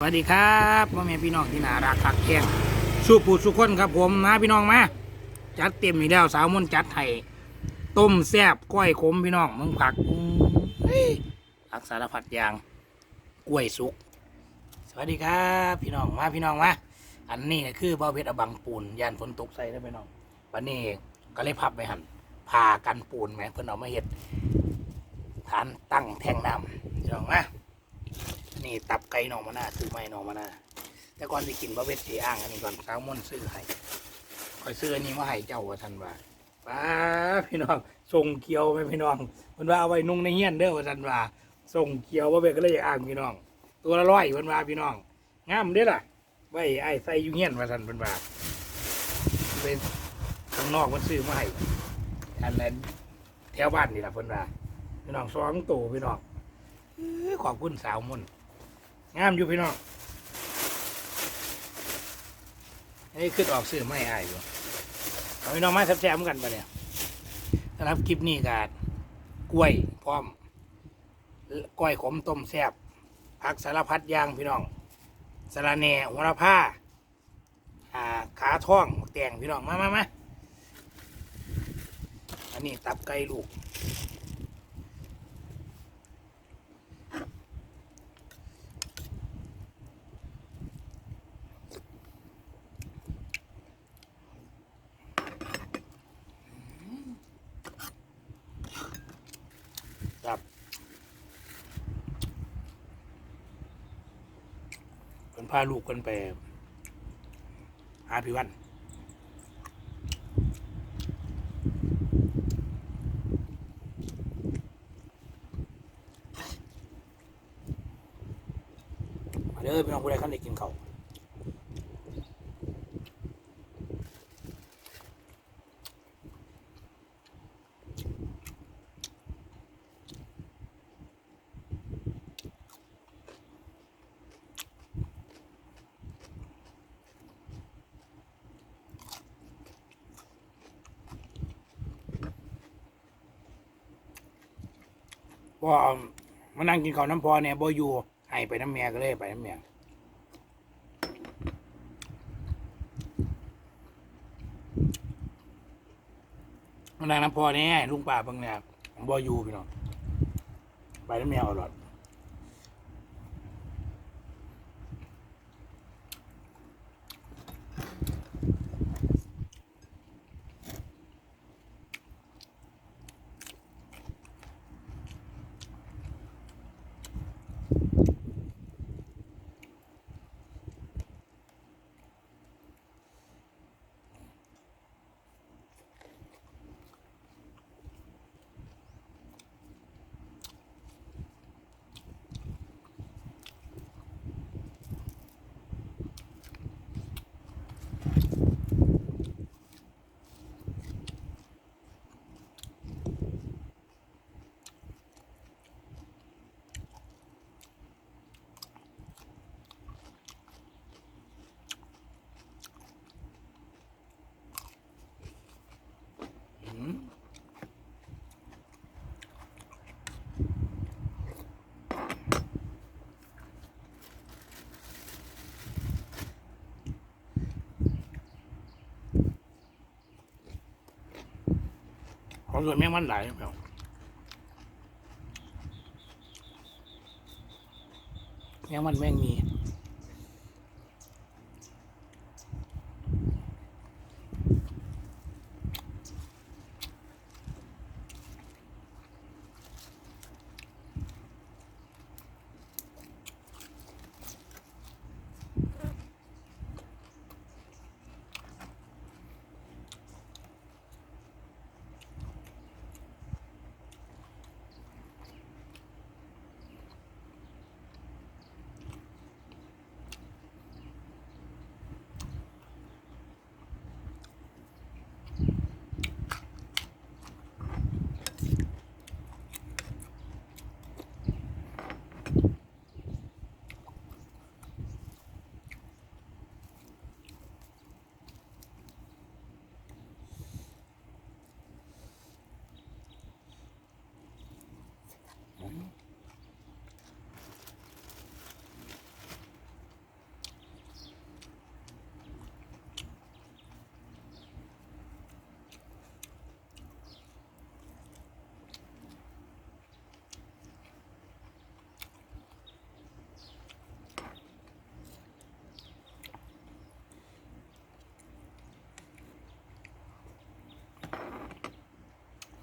สวัสดีครับพ่อแม่พี่น้องที่น่ารักคักแข้งสู้ผู้สุคนครับผมมาพี่น้องมาจัดเต็มอีกแล้วสาวมนต์จัดไห้ต้มแซ่บก้อยขมพี่น้องมึงผักเฮ้ยผักสารพัดอย่างกล้วยสุก สวัสดีครับ พี่น้องมาพี่น้องมาอันนี้คือบ่าวเพชรอบังปูนยานฝนตกใส่ได้พี่น้องวันนี้ก็เลยพับไปหันพากันปูนแหมเพิ่นเอามาเฮ็ดฐานตั้งแท่งน้ำพี่น้องมา นี่ตับไก่หนองมะนาซื้อไม่นองมะนาแต่ก่อนที่กินบะเวทสีอ่างอันนี้ก่อนข้าวม่นซื้อให้คอยซื้ออันนี้มาให้เจ้าว่าท่านว่าป้าพี่น้องส่งเกียวไปพี่น้องมันว่าเอาไว้นุ่งในเฮียนเด้อว่าท่านว่าส่งเกียวบะเวทก็เลยอยากอ่างพี่น้อง ตัวละร้อยมันว่าพี่น้องงามเด้อล่ะไว้ไอ้ใส่อยูเฮียนว่าท่านเป็นว่าเป็นข้างนอกมันซื้อมาให้อันนั้นแถวบ้านนี่แหละเพิ่นว่าพี่น้องสองตัวพี่น้องขอบคุณสาวมนต์ งามอยู่พี่น้องไอ้ขึ้นออกสื่อไม่อายอยู่เอาพี่น้องมาแซ่บๆกันปะเนี่ยสำหรับคลิปนี้กกล้วยพร้อมกล้วยขมต้มแซ่บผักสารพัดย่างพี่น้องสะระแหน่หัวละผ้าอ่าขาท่องแตงพี่น้องมามามาอันนี้ตับไก่ลูก พาลูกกันไป หาพี่วันมาเด้อพี่น้องผู้ใดขั้นได้กินเขา ว่ามานั่งกินข้าวน้ำพอเนี่ยบ่อยู่ให้ไปน้ำเมียก็เลยไปน้ำเมียมานั่งน้ำพอเนี่ยลุงป่าบางเนี่ยบ่อยู่พี่น้องไปน้ำเมียอร่อย อืม ของส่วนแม่งมันหลายพี่น้องแม่งมันแม่งมี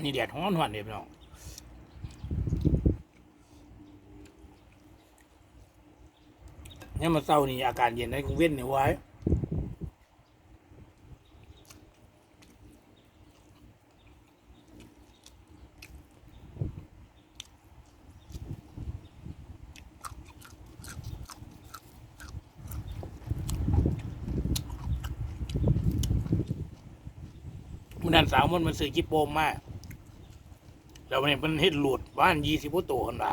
มันนี่แดดฮ้อนหวนเด็พี่น้องเนี่ยมาเศร้านี่อากาศเย็นได้คงเว้นเนี่ยไว้มันนันสาวมันมันซื้อจิปโปมมาก แล้วมันมันเฮ็ดหลุดบ้านยี่สิบตัวคนละ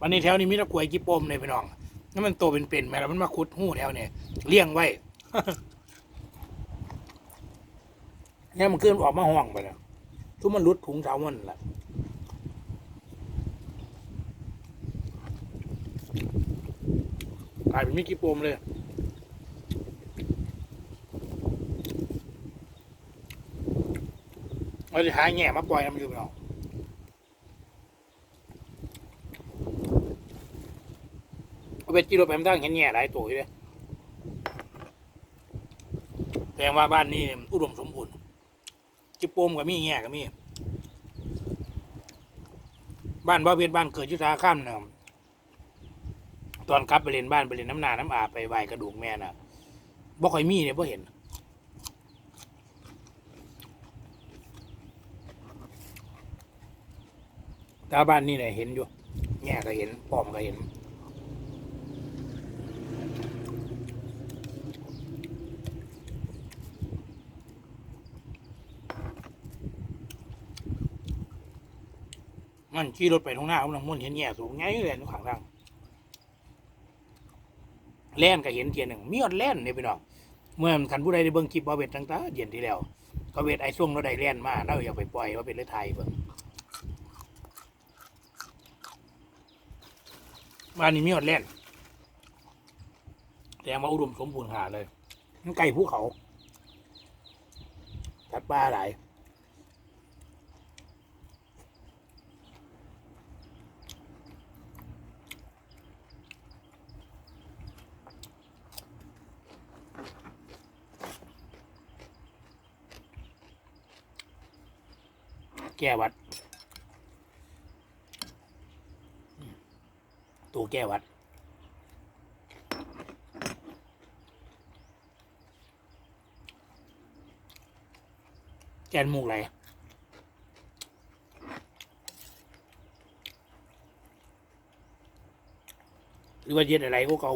วันนี้แถวนี้มีตะกวยจิปโปมเลยพี่น้องนั่นมันโตเป็นๆแม่แล้วมันมาขุดหู้แถวเนี่ยเลี้ยงไว้เนี่ยมันขึ้นออกมาห้องไปแล้วทุกมันรุดถุงสาวมันแหละกลายเป็นมิกิโปมเลยเราจะหาแง่มาปล่อยน้ำอยู่พี่น้องเอา ไปจีโรไปมันตั้งเห็นแง่หลายตัวอยู่เลยแสดงว่าบ้านนี้อุดมสมบูรณ์จิปมกับมีแง่กับมี บ้านบ่าวเพชรบ้านเกิดยุทธาข้ามเนี่ยตอนกลับไปเรียนบ้านไปเรียนน้ำนาน้ำอาไปไหวกระดูกแม่น่ะบ่ค่อยมีเนี่ยบ่เห็นตาบ้านนี่เนี่ยเห็นอยู่แง่ก็เห็นปอมก็เห็น มันขี่รถไปทางหน้ากำลังมุ่นเห็นแง่สูงไงเลยทุกข้างทางแล่นก็เห็นเทียหนึ่งมีอดแล่นเนี่ยพี่น้องเมื่อคันผู้ใดได้เบิ่งคลิปบาเวตต่างๆเย็นที่แล้วก็เวทไอ้ส่งเราได้แล่นมาเราอยากไปปล่อยว่าเป็นเลือไทยเบิ่งบ้านนี้มีอดเล่นแต่มาอุดมสมบูรณ์หาเลยมันไก่ภูเขาตัดปลาหลาย แก้วัด ตัวแก้วัด แกนหมูกอะไรหรือว่าเย็ดอะไรก็เกา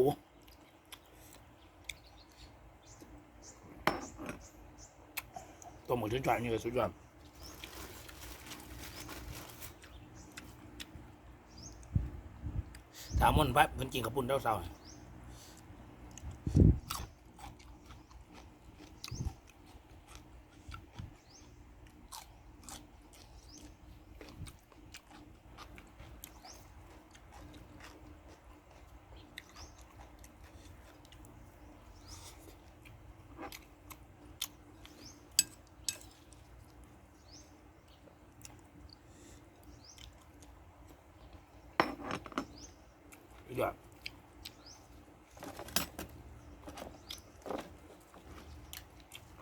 ตัวหมูชิ้นจานนี่ก็สุดยอด สามมันพับมันกินกับปุ่นเท่าเสา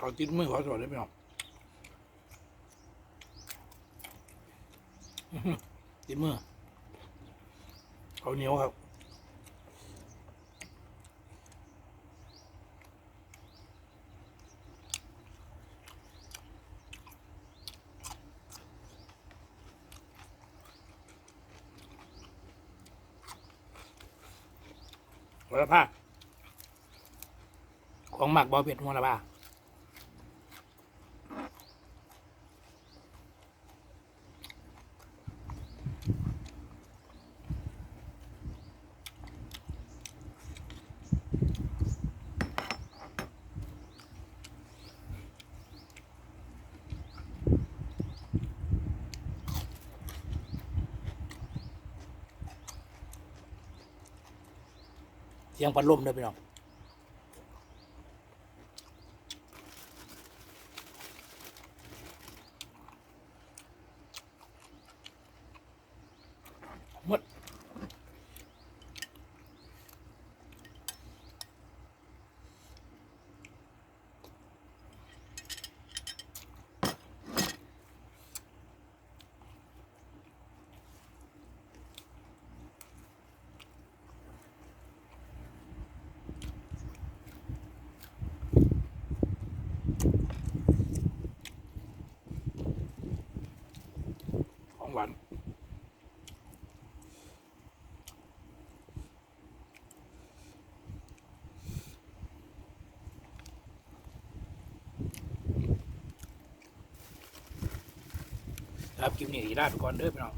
เขาติดมือขอสอนได้ไหมน้องติดมือเขาเหนียวครับหัวละผ้าของหมักบอเผ็ดหัวละผ้า เสียงพัดลมเด้วยพี่น้องหมด รับคลิปนี้ลาไปก่อนเด้อพี่น้อง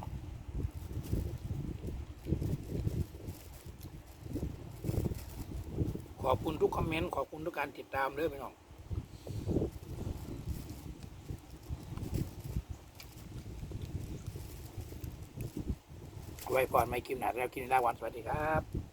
ขอบคุณทุกคอมเมนต์ขอบคุณทุกการติดตามเด้อพี่น้องไว้พรไม่คลิปหนาแล้วคลิปนี้ลาวันสวัสดีครับ